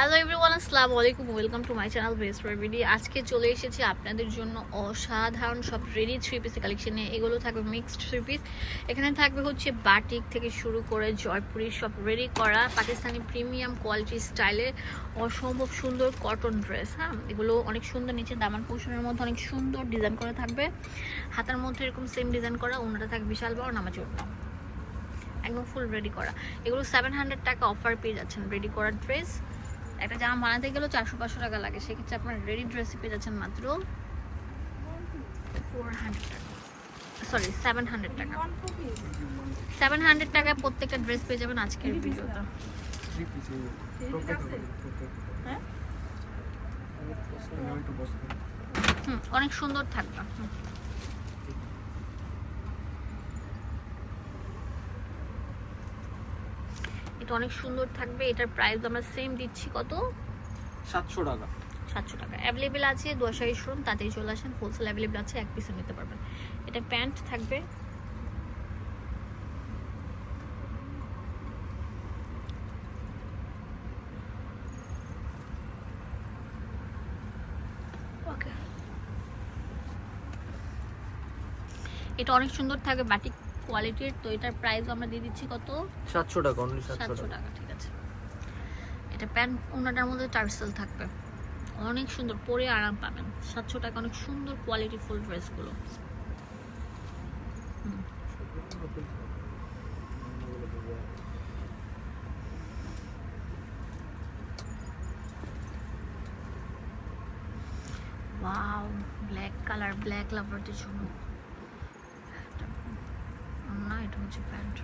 Hello everyone আসসালামু আলাইকুম welcome to my channel best রেভিডি আজকে চলে এসেছি আপনাদের জন্য অসাধারণ সব রেডি থ্রি পিস কালেকশনে এগুলো থাকবে মিক্সড থ্রি পিস এখানে থাকবে হচ্ছে বাটিক থেকে শুরু করে জয়পুরি সব রেডি করা পাকিস্তানি প্রিমিয়াম কোয়ালিটি স্টাইলে অসম্ভব সুন্দর কটন ড্রেস হ্যাঁ? এগুলো অনেক সুন্দর নিচে দামান পোষণের মধ্যে অনেক সুন্দর ডিজাইন করা থাকবে। হাতার মধ্যে এরকম সেম ডিজাইন করা, ওনাটা থাকবে বিশাল বড়, নামাজ ওড়না একদম ফুল রেডি করা। এগুলো সেভেন হান্ড্রেড টাকা অফার পেয়ে যাচ্ছেন রেডি করার ড্রেস একটা জামা বানাতে গেলেও চারশো পাঁচশো টাকা লাগে। সেক্ষেত্রে আপনার রেডি ড্রেস পেয়ে যাচ্ছেন মাত্র ফোর হান্ড্রেড টাকা। সরি সেভেন হান্ড্রেড টাকা। সেভেন হান্ড্রেড টাকায় প্রত্যেকটা ড্রেস পেয়ে যাবেন আজকের ভিডিওতে হ্যাঁ? হুম অনেক সুন্দর থাকবে। এটা অনেক সুন্দর থাকবে এটার প্রাইস আমরা সেম দিচ্ছি কত? সাতশো টাকা। সাতশো টাকা। অ্যাভেলেবেল আছে দশাই শোরুম তাতেই চলে আসেন হোলসেল অ্যাভেলেবেল আছে এক পিসও নিতে পারবেন। এটা প্যান্ট থাকবে। ওকে এটা অনেক সুন্দর থাকবে বাটিক কোয়ালিটির তো এটার প্রাইস আমরা দিয়ে দিচ্ছি কত? সাতশো টাকা অনলি সাতশো টাকা। ঠিক আছে। এটা প্যান্ট ওনাটার মধ্যে টার্সেল থাকবে। অনেক সুন্দর পরে আরাম পাবেন। সাতশো টাকা অনেক সুন্দর কোয়ালিটি ফুল ড্রেসগুলো। ওয়াও ব্ল্যাক কালার ব্ল্যাক লাভারদের জন্য। এটা হচ্ছে প্যান্ট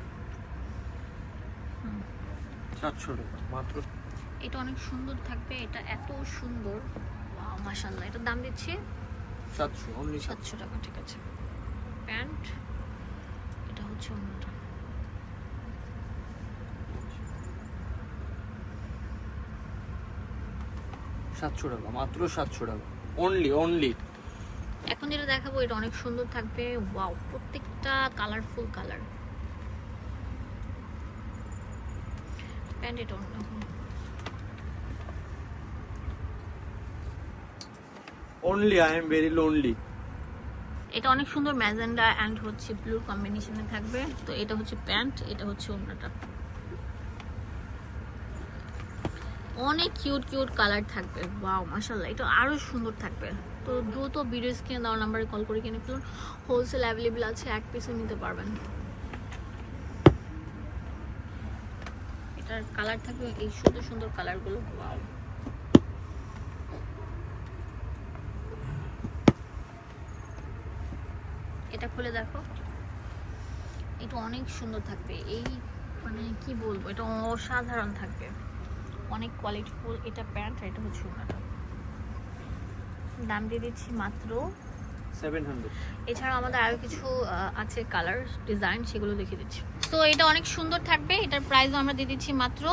সাতশো টাকা মাত্র? এটা অনেক সুন্দর থাকবে এটা এত সুন্দর। মাশাআল্লাহ এটার দাম দিচ্ছি? সাতশো অনলি সাতশো। টাকা ঠিক আছে। প্যান্ট এটা হচ্ছে অন্যটা। সাতশো টাকা মাত্র সাতশো টাকা। অনলি অনলি এখন যেটা দেখাবো এটা অনেক সুন্দর থাকবে। ওয়াও প্রত্যেকটা কালারফুল কালার প্যান্ট এটা অন্যরকম only I am very lonely এটা অনেক সুন্দর ম্যাজেন্ডা অ্যান্ড হচ্ছে ব্লু কম্বিনেশনে থাকবে। তো এটা হচ্ছে প্যান্ট এটা হচ্ছে অন্যটা অনেক কিউট কিউট কালার থাকবে। ওয়াও মাশাল্লাহ এটা আরও সুন্দর থাকবে। তো দ্রুত ভিডিও স্ক্রিনে দেওয়ার নাম্বারে কল করে কিনে ফেলুন। হোলসেল অ্যাভেলেবেল আছে, এক পিসে নিতে পারবেন। এটার কালার থাকবে, এই সুন্দর সুন্দর কালারগুলো এটা খুলে দেখো। এটা অনেক সুন্দর থাকবে। এই মানে কি বলব, এটা অসাধারণ থাকবে। অনেক কোয়ালিটিফুল এটা প্যান্ট আর এটা হচ্ছে ওনাটা দাম দিয়ে দিচ্ছি মাত্র এছাড়াও আমাদের আরও কিছু আছে কালার ডিজাইন সেগুলো দেখিয়ে দিচ্ছি। তো এটা অনেক সুন্দর থাকবে এটার প্রাইসও আমরা দিয়ে দিচ্ছি মাত্র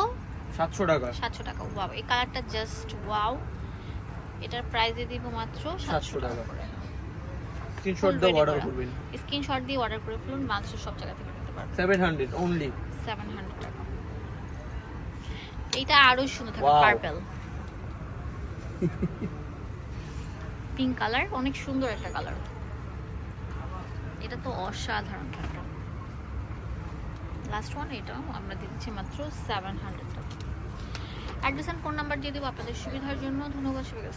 সাতশো টাকা। সাতশো টাকা। ওয়াও এই কালারটা জাস্ট ওয়াও এটার প্রাইস দিয়ে দিব মাত্র সাতশো 700 টাকা। করে। স্ক্রিনশট দাও অর্ডার করবেন। স্ক্রিনশট দিয়ে অর্ডার করে ফেলুন বাংলাদেশের সব জায়গা থেকে নিতে পারবেন। Seven hundred only seven hundred টাকা। এইটা আরও সুন্দর থাকে পার্পল পিঙ্ক কালার অনেক সুন্দর একটা কালার এটা তো অসাধারণ একটা। লাস্ট ওয়ান এটাও আমরা দিচ্ছি মাত্র সেভেন হান্ড্রেড টাকা। অ্যাড্রেস অ্যান্ড ফোন নাম্বার দিয়ে দেবো আপনাদের সুবিধার জন্য। ধন্যবাদ সবাইকে